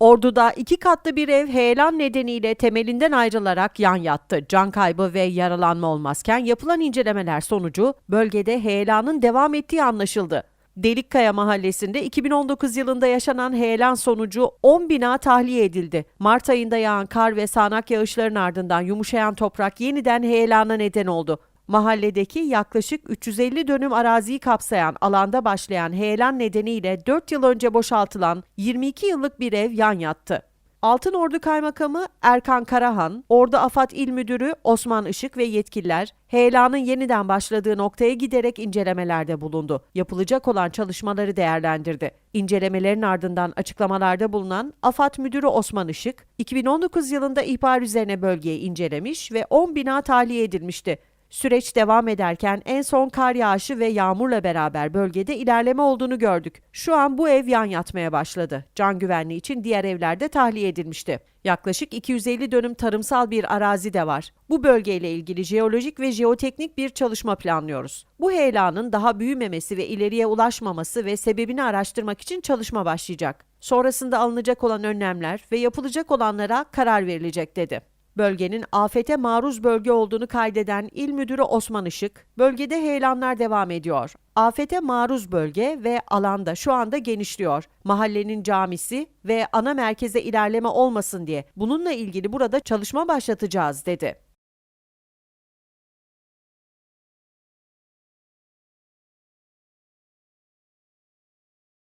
Ordu'da iki katlı bir ev heyelan nedeniyle temelinden ayrılarak yan yattı. Can kaybı ve yaralanma olmazken yapılan incelemeler sonucu bölgede heyelanın devam ettiği anlaşıldı. Delikkaya mahallesinde 2019 yılında yaşanan heyelan sonucu 10 bina tahliye edildi. Mart ayında yağan kar ve sağanak yağışların ardından yumuşayan toprak yeniden heyelana neden oldu. Mahalledeki yaklaşık 350 dönüm araziyi kapsayan alanda başlayan heyelan nedeniyle 4 yıl önce boşaltılan 22 yıllık bir ev yan yattı. Altınordu Kaymakamı Erkan Karahan, Ordu Afat İl Müdürü Osman Işık ve yetkililer heyelanın yeniden başladığı noktaya giderek incelemelerde bulundu. Yapılacak olan çalışmaları değerlendirdi. İncelemelerin ardından açıklamalarda bulunan AFAD Müdürü Osman Işık, 2019 yılında ihbar üzerine bölgeyi incelemiş ve 10 bina tahliye edilmişti. Süreç devam ederken en son kar yağışı ve yağmurla beraber bölgede ilerleme olduğunu gördük. Şu an bu ev yan yatmaya başladı. Can güvenliği için diğer evlerde tahliye edilmişti. Yaklaşık 250 dönüm tarımsal bir arazi de var. Bu bölgeyle ilgili jeolojik ve jeoteknik bir çalışma planlıyoruz. Bu heyelanın daha büyümemesi ve ileriye ulaşmaması ve sebebini araştırmak için çalışma başlayacak. Sonrasında alınacak olan önlemler ve yapılacak olanlara karar verilecek dedi. Bölgenin afete maruz bölge olduğunu kaydeden İl Müdürü Osman Işık, bölgede heyelanlar devam ediyor. Afete maruz bölge ve alanda şu anda genişliyor. Mahallenin camisi ve ana merkeze ilerleme olmasın diye bununla ilgili burada çalışma başlatacağız dedi.